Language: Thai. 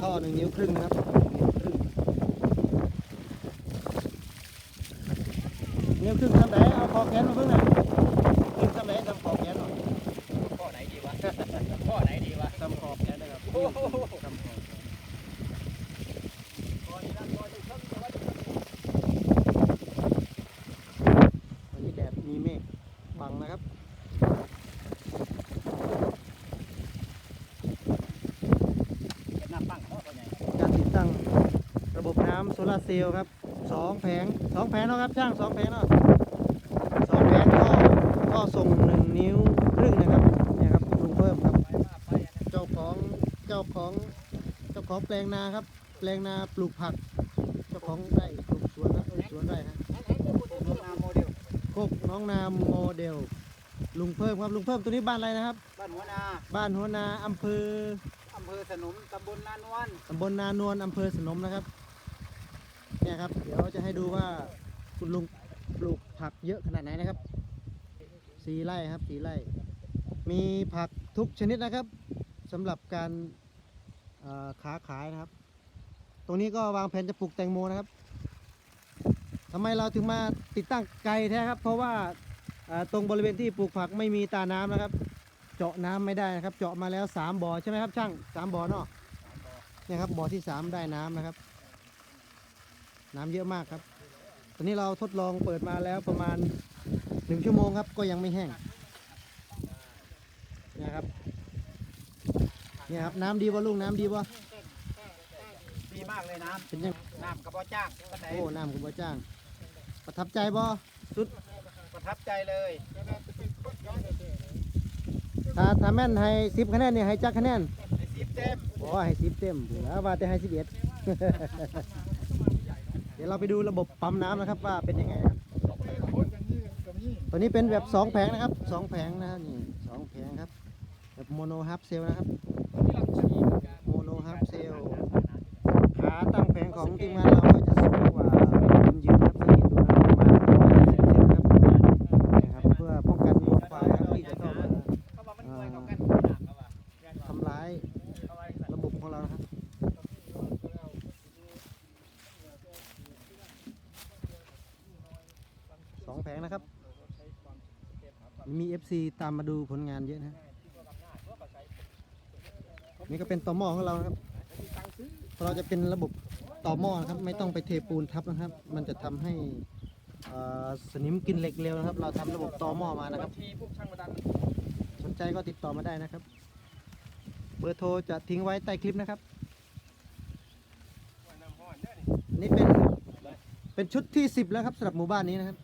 ท่อหนึ่งนิ้วครึ่งนะครับนิ้วครึ่งนิ้วครึ่งทำไหนเอาคอแขนมาเพิ่งหน่อยครึ่งทำไหนทำคอแขนหน่อยข้อไหนดีวะข้อไหนดีวะทำคอแขนนะครับโอ้โหทำคอแขนวันนี้แดดมีเมฆบังนะครับเก็บน้ำปั้งข้อตัวใหญ่ การติดตั้ง ระบบน้ำโซลาร์เซลล์ครับสองแผงสองแผงเนาะครับช่างสองแผงเนาะสองแผงก็ก็ส่งหนึ่งนิ้วครึ่งนะครับเนี่ยครับลุงเพิ่มครับ เจ้าของเจ้าของเจ้าของแปลงนาครับ แปลงนาปลูกผัก เจ้าของไร่ปลูกสวนนะเอ้ยสวนไร่ฮะนาโมเดลโคกน้องนาโมเดลลุงเพิ่มครับลุงเพิ่มตัวนี้บ้านอะไรนะครับ บ้านหัวนา บ้านหัวนาอำเภออำเภอสนมตำบลนานวลตำบลนานวลอำเภอสนมนะครับ เนี่ยครับ เดี๋ยวจะให้ดูว่าคุณลุงปลูกผักเยอะขนาดไหนนะครับสีไร่ครับสีไร่มีผักทุกชนิดนะครับสำหรับการค้าขายนะครับ ตรงนี้ก็วางแผนจะปลูกแตงโมนะครับทำไมเราถึงมาติดตั้งไกลแท้ครับ เพราะว่าตรงบริเวณที่ปลูกผักไม่มีตาน้ำนะครับ เจาะน้ำไม่ได้นะครับ เจาะมาแล้วสามบ่อใช่ไหมครับช่างสามบ่อเนาะเนี่ยครับบ่อที่สามได้น้ำนะครับ น้ำเยอะมากครับ ตอนนี้เราทดลองเปิดมาแล้วประมาณหนึ่งชั่วโมงครับ ก็ยังไม่แห้งเนี่ยครับเนี่ยครับ น้ำดีวะลุงน้ำดีวะดีมากเลยน้เป็นยังำน้ำกระบอกจ้างก็ไหนโอ้น้ำคุณบ่จ้าง ประทับใจบ่สุดประทับใจเลยถ้าถ้าแม่นให้สิบคะแนนเนี่ยให้จักคะแนนไอ้สิบเต็มโอ้ให้สิบเต็มแล้วว่าแต่ให้สิบเอ็ดเดี๋ยวเราไปดูระบบปั๊มน้ำนะครับว่าเป็นยังไงครับตัวนี้เป็นแบบสองแผงนะครับสองแผงนะนี่สองแผงครับแบบโมโนฮับเซลนะครับโมโนฮับเซลขาตั้งแผงของทีมงานเราก็จะสูงกว่าคนยืนครับสังเกตดูนะครับประมาณ170เซนครับนะครับ เพื่อป้องกันวัวควายครับที่จะเข้ามา เขาบอกมันช่วยกับกันเขาว่า ทำร้ายระบบของเรานะครับสอ งแผงนะครับ มี FC ตามมาดูผลงานเยอะนะนี่ก็เป็นต่อหม้อของเราครับ เราจะเป็นระบบต่อหม้อนะครับ ไม่ต้องไปเทปูนทับนะครับ มันจะทำให้สนิมกินเหล็กเร็วนะครับ เราทำระบบต่อหม้อมานะครับสนใจก็ติดต่อมาได้นะครับ เบอร์โทรจะทิ้งไว้ใต้คลิปนะครับนนี้เป็นเป็นชุดที่ 10 แล้วครับสำหรับหมู่บ้านนี้นะครับ